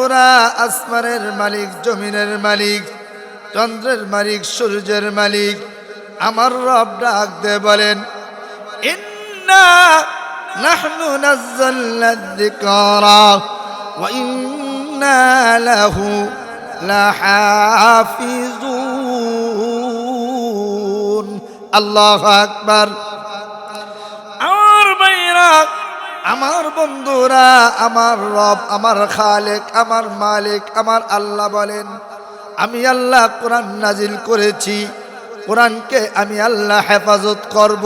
বন্ধুরা আসমানের মালিক, জমিনের মালিক, চন্দ্রের মালিক, সূর্যের মালিক। আমার রব ডাক দে বলেন, ইন্না নাহনু ওয়া ইন্না লাহু লাহাফিজুন। আল্লাহু আকবার। আমার বন্ধুরা, আমার রব, আমার খালেক, আমার মালিক, আমার আল্লাহ বলেন, আমি আল্লাহ কোরআন নাজিল করেছি। কোরআনকে আমি আল্লাহ হেফাজত করব।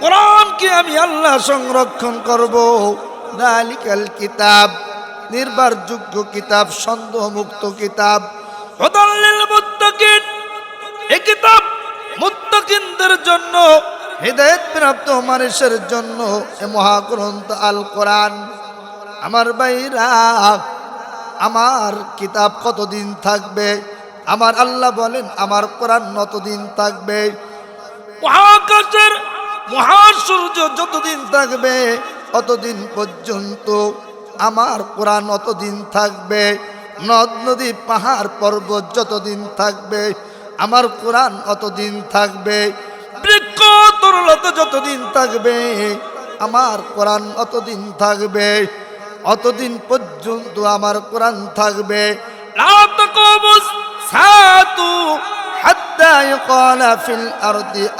কোরআনকে আমি আল্লাহ সংরক্ষণ করব। দালিকাল কিতাব নির্ভরযোগ্য কিতাব, সন্দেহমুক্ত কিতাব। মুত্তাকিন, এই কিতাব মুত্তাকিনদের জন্য হৃদয়ত প্রাপ্ত মানুষের জন্য এ মহাগ্রন্থ আল কোরআন। আমার বাইরা আমার কিতাব কতদিন থাকবে? আমার আল্লাহ বলেন, আমার কোরআন কতদিন থাকবে। মহাকাশের মহাসূর্য যতদিন থাকবে, অতদিন পর্যন্ত আমার কোরআন অতদিন থাকবে। নদ, নদী, পাহাড়, পর্বত যতদিন থাকবে, আমার কোরআন অতদিন থাকবে। তরলতা যতদিন থাকবে, আমার কোরআন অতদিন থাকবে, অতদিন পর্যন্ত আমার কোরআন থাকবে।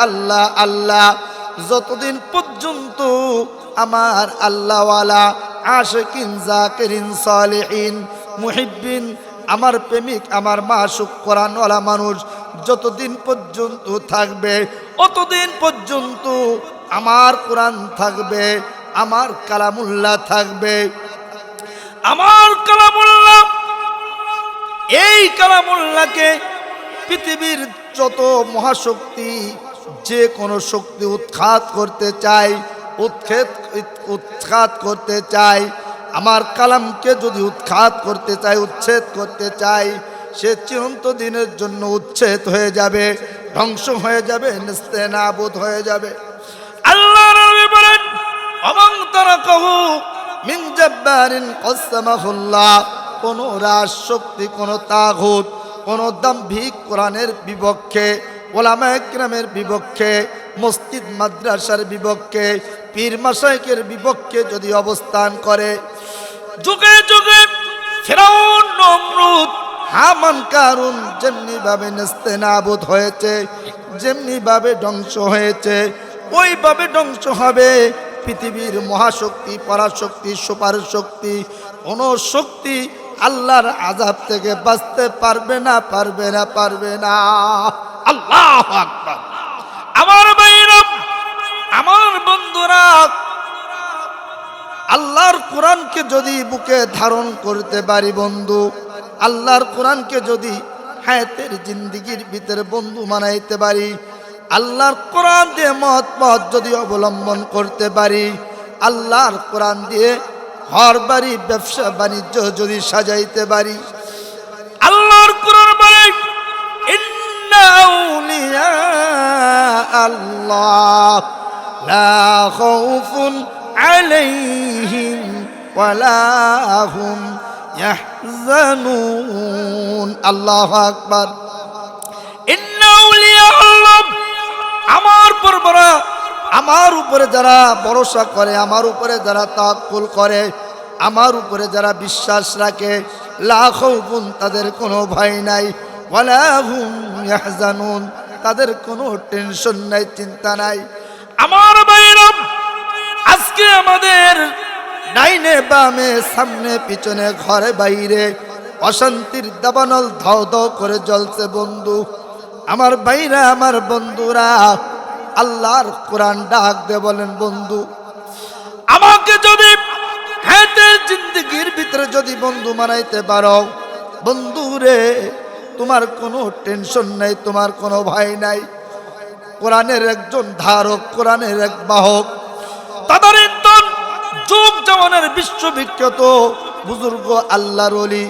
আল্লাহ আল্লাহ। যতদিন পর্যন্ত আমার আল্লাহওয়ালা, আশিকিন, জাকিরিন, সালিহিন, মুহিব্বিন, আমার প্রেমিক, আমার মাসুক কোরআনওয়ালা মানুষ যতদিন পর্যন্ত থাকবে, অতদিন পর্যন্ত আমার কোরআন থাকবে, আমার কালামুল্লাহ থাকবে। আমার কালামুল্লাহ, এই কালামুল্লাহকে পৃথিবীর যত মহাশক্তি, যে কোনো শক্তি উৎখাত করতে চায় উৎক্ষেপ উৎখাত করতে চায়, আমার কালামকে যদি উৎখাত করতে চায়, উচ্ছেদ করতে চায় সে চিরন্ত দিনের জন্য উচ্ছেদ হয়ে যাবে, ধ্বংস হয়ে যাবে নিস্তে নাবুদ হয়ে যাবে। আল্লাহ নবী বলেন অমং তারা কহু মিন জব্বারিন কসমাহুল্লাহ। কোন রাজ শক্তি কোন তাগুত, কোন দাম্ভিক কোরআনের বিপক্ষে ওলামা একরামের বিপক্ষে, মসজিদ মাদ্রাসার বিপক্ষে, পীর মাসাইকের বিপক্ষে যদি অবস্থান করে। যুগে যুগে ফেরাউন নমরুদ হামান কারুন যেমনি ভাবে নেস্তে নাবুদ হয়েছে যেমনি ভাবে ধ্বংস হয়েছে, ওইভাবে ধ্বংস হবে। পৃথিবীর মহাশক্তি, পরাশক্তি সুপার শক্তি কোন শক্তি আল্লাহর আজাব থেকে বাঁচতে পারবে না পারবে না পারবে না। আল্লাহ আমার বাইরা আমার বন্ধুরা, আল্লাহর কোরআনকে যদি বুকে ধারণ করতে পারি বন্ধু আল্লাহর কোরআনকে যদি হায়াতের জিন্দিগির ভিতরে বন্ধু মানাইতে পারি, আল্লাহর কোরআন দিয়ে মত পথ যদি অবলম্বন করতে পারি, আল্লাহর কোরআন দিয়ে ঘর বাড়ি, ব্যবসা বাণিজ্য যদি সাজাইতে পারি। আল্লাহর কোরআন বলে আল্লাহ, লা আলাইহিম ওয়ালা হুম ইয়াহজানুন। আল্লাহু আকবার। ইন্না আউলিয়া আল্লাহ। আমার পরবরা আমার উপরে যারা ভরসা করে আমার উপরে যারা তাকুল করে আমার উপরে যারা বিশ্বাস রাখে লাখুন তাদের কোনো ভয় নাই ওয়ালাহুম ইয়াহজানুন। তাদের কোনো টেনশন নাই চিন্তা নাই। আমার বাইরম আজকে আমাদের ডাইনে বামে, সামনে, পিছনে, ঘরে, বাইরে। অশান্তির দাবানল ধাও ধাও করে জ্বলছে বন্ধু। আমার বাইরা আমার বন্ধুরা, আল্লাহর কোরআন ডাক দে বলেন, বন্ধু, আমাকে যদি হাতের জিন্দগির ভিতরে যদি বন্ধু মানাইতে পারো, বন্ধু রে, তোমার কোনো টেনশন নাই, তোমার কোনো ভয় নাই। কোরআনের একজন ধারক, কোরআনের এক বাহক। জামানের বিশ্ববিখ্যাত বুজুর্গ আল্লাহর অলি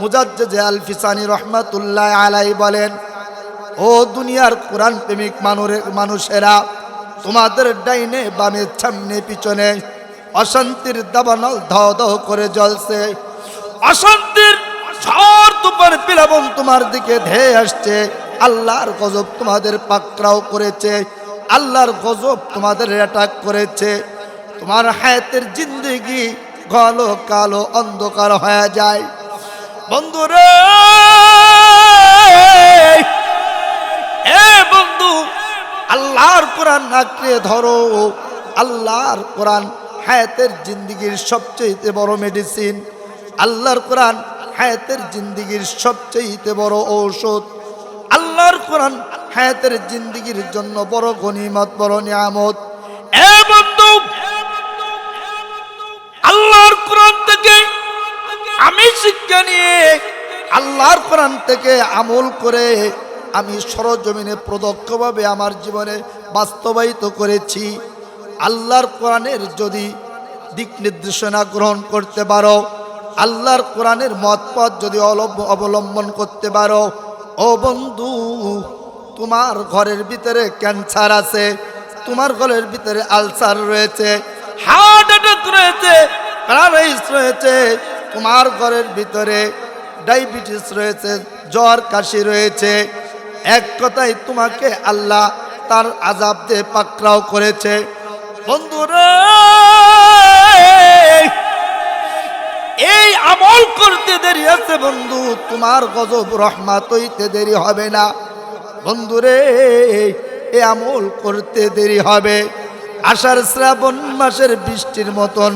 মুজাজ্জে আল ফিসানি রহমাতুল্লাহ আলাই বলেন, ও দুনিয়ার কোরআন প্রেমিক মানুষের, তোমাদের ডাইনে, বামে, সামনে, পিছনে অশান্তির দাবানল ধাও ধাও করে জ্বলছে। অশান্তির ঝড়, তুফান পিলাবন তোমার দিকে ধেয়ে আসছে। আল্লাহর গজব তোমাদের পাকড়াও করেছে। আল্লাহর গজব তোমাদের অ্যাটাক করেছে। তোমার হায়াতের জিন্দগি ঘলো কালো অন্ধকার হয়ে যায়। বন্ধুরে বন্ধু, আল্লাহর কোরআন নাকড়ে ধরো। আল্লাহর কোরআন হায়াতের জিন্দিগির সবচেয়ে বড় মেডিসিন আল্লাহর কোরআন হায়াতের জিন্দিগির সবচেয়ে বড় ঔষধ। আল্লাহর কোরআন হায়াতের জিন্দিগির জন্য বড় গনিমত বড় নিয়ামত। শিক্ষা নিয়ে আল্লাহর কোরআন থেকে আমল করে আমি সরজমিনে প্রদক্ষভাবে আমার জীবনে বাস্তবায়িত করেছি। আল্লাহর কোরআনের যদি দিক নির্দেশনা গ্রহণ করতে পারো, আল্লাহর কোরআনের মতপথ যদি অবলম্বন করতে পারো, ও বন্ধু, তোমার ঘরের ভিতরে ক্যান্সার আছে, তোমার ঘরের ভিতরে আলসার রয়েছে, হার্ট অ্যাটাক রয়েছে প্যারালাইস রয়েছে তোমার ঘরের ভিতরে ডায়াবেটিস রয়েছে, জ্বর, কাশি রয়েছে। এক কথায় তোমাকে আল্লাহ তার আজাব দিয়ে পাকড়াও করেছে। এই আমল করতে দেরি আছে বন্ধু, তোমার গজব রহমাত হইতে দেরি হবে না। বন্ধুরে, এ আমল করতে দেরি হবে। আষাঢ় শ্রাবণ মাসের বৃষ্টির মতন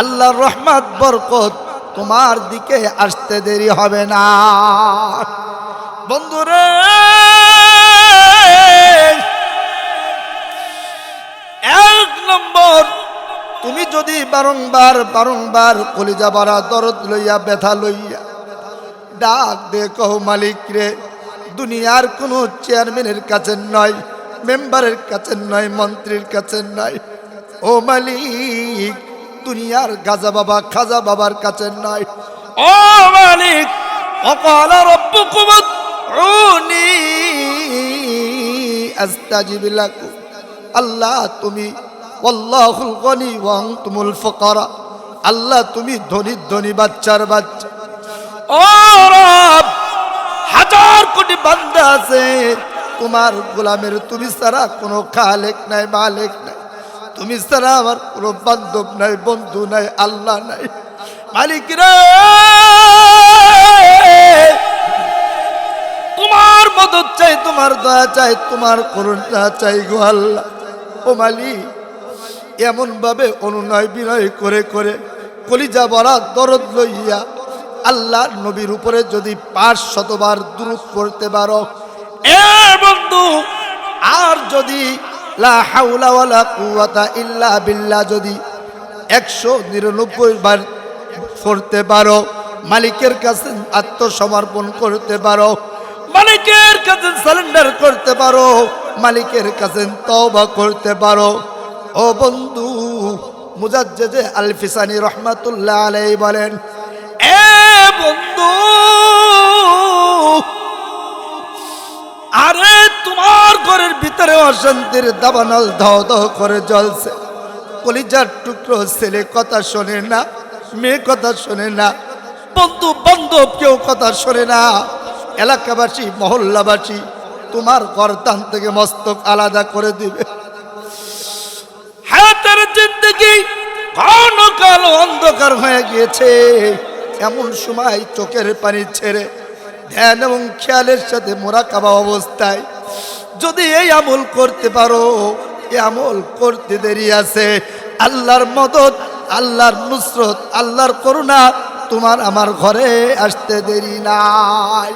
আল্লাহর রহমাত, বরকত তোমার দিকে আসতে দেরি হবে না। বন্ধুরে, এক নম্বর, তুমি যদি বারংবার বারংবার কলিজা বাড়া দরদ লইয়া, ব্যথা লইয়া ডাক দে কহ, মালিক রে, দুনিয়ার কোনো চেয়ারম্যানের কাছে নয়, মেম্বারের কাছে নয়, মন্ত্রীর কাছে নয়। ও মালিক দুনিয়ার গাজা বাবা, খাজা বাবার কাছে নাই। ও মালিক, অকাল রব্বুকুম উনি আস্তাজিব লাকুম। আল্লাহ তুমি আল্লাহুল গনি ওয়াং তুমুল ফকরা। আল্লাহ তুমি ধনী ধনী বাচ্চার বাচ্চা। ও রব, হাজার কোটি বান্দা আছে। তোমার গোলামের তুমি ছাড়া কোনো খালেক নাই, মালিক নাই। তুমি ছাড়া আমার কোনো বান্ধব নাই, বন্ধু নাই, আল্লাহ নাই। মালিক রে! তোমার মদত চাই, তোমার দয়া চাই, তোমার করুণা চাই গো আল্লাহ। ও মালি এমন ভাবে অনুনয় বিনয় করে করে কলিজা বরা দরদ লইয়া আল্লাহ নবীর উপরে যদি পাঁচ শতবার দূরত করতে পারো। এ বন্ধু, আর যদি যদি একশো নিরানব্বই বার করতে পারো, মালিকের কাছে আত্মসমর্পণ করতে পারো, মালিকের কাছে সারেন্ডার করতে পারো, মালিকের কাছে তওবা করতে পারো। ও বন্ধু মুজাজ্জেদে আলফিসানি রহমাতুল্লাহ আলাই বলেন, এ বন্ধু, আরে ঘরের ভিতরে অশান্তির দাবানল ধাও ধাও করে জ্বলছে। কলিজার টুকরো ছেলে কথা শোনে না, মেয়ে কথা শোনে না, বন্ধু বান্ধব কেউ কথা শোনে না। এলাকাবাসী, মহল্লাবাসী, তোমার গরদান থেকে মস্তক আলাদা করে দিবে। হায়াতের জিন্দগি ঘন কালো অন্ধকার হয়ে গিয়েছে। এমন সময় চোখের পানি ছেড়ে ধ্যান এবং খেয়ালের সাথে মোরাকাবা অবস্থায় যদি এই আমল করতে পারো এ আমল করতে দেরি আছে। আল্লাহর মদত, আল্লাহর নুসরত, আল্লাহর করুণা তোমার আমার ঘরে আসতে দেরি নাই।